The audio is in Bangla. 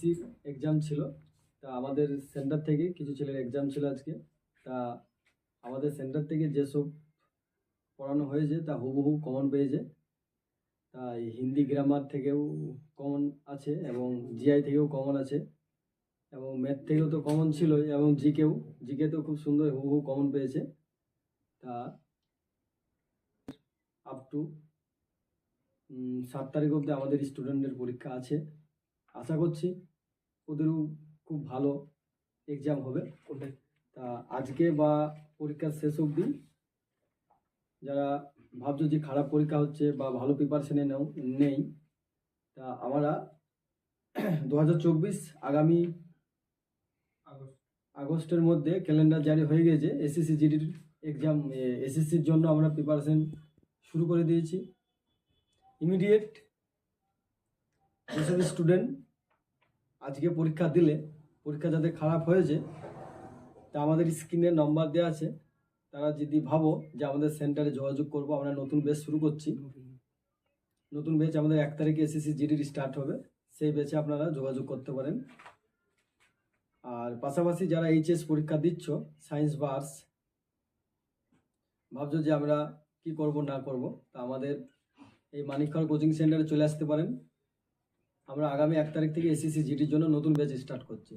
এসএসসির এক্সাম ছিল। তা আমাদের সেন্টার থেকে কিছু ছেলের এক্সাম ছিল আজকে। তা আমাদের সেন্টার থেকে যেসব পড়ানো হয়েছে, তা হুবহু কমন পেয়েছে। তাই হিন্দি গ্রামার থেকেও কমন আছে এবং জিআই থেকেও কমন আছে। এবং ম্যাথ থেকেও তো কমন ছিলই এবং জিকেও জিকেতেও খুব সুন্দর হুবহু কমন পেয়েছে। তা আপ টু সাত তারিখ অবধি আমাদের স্টুডেন্টদের পরীক্ষা আছে। আশা করছি ওদেরও খুব ভালো এক্সাম হবে। তা আজকে বা পরীক্ষার শেষ অবধি যারা ভাবছ যে খারাপ পরীক্ষা হচ্ছে বা ভালো প্রিপারেশনে নেও নেই তা আমরা দু হাজার চব্বিশ আগামী আগস্টের মধ্যে ক্যালেন্ডার জারি হয়ে গেছে। এসএসসি জিডির এক্সাম এসএসসির জন্য আমরা প্রিপারেশন শুরু করে দিয়েছি। ইমিডিয়েট যেসব স্টুডেন্ট আজকে পরীক্ষা দিলে, পরীক্ষা যাদের খারাপ হয়েছে, তা আমাদের স্ক্রিনে নম্বর দেওয়া আছে। তারা যদি ভাবো যে আমাদের সেন্টারে যোগাযোগ করব, আমরা নতুন বেচ শুরু করছি। নতুন বেচ আমাদের এক তারিখে এসএসসি জিডির স্টার্ট হবে। সেই বেচে আপনারা যোগাযোগ করতে পারেন। আর পাশাপাশি যারা এইচএস পরীক্ষা দিচ্ছ সায়েন্স বা আর্টস ভাবছ যে আমরা কি করব, না করব, তা আমাদের এই মানিকখড় কোচিং সেন্টারে চলে আসতে পারেন। আমরা আগামী এক তারিখ থেকে এসএসসি জিটির জন্য নতুন ব্যাচ স্টার্ট করছি।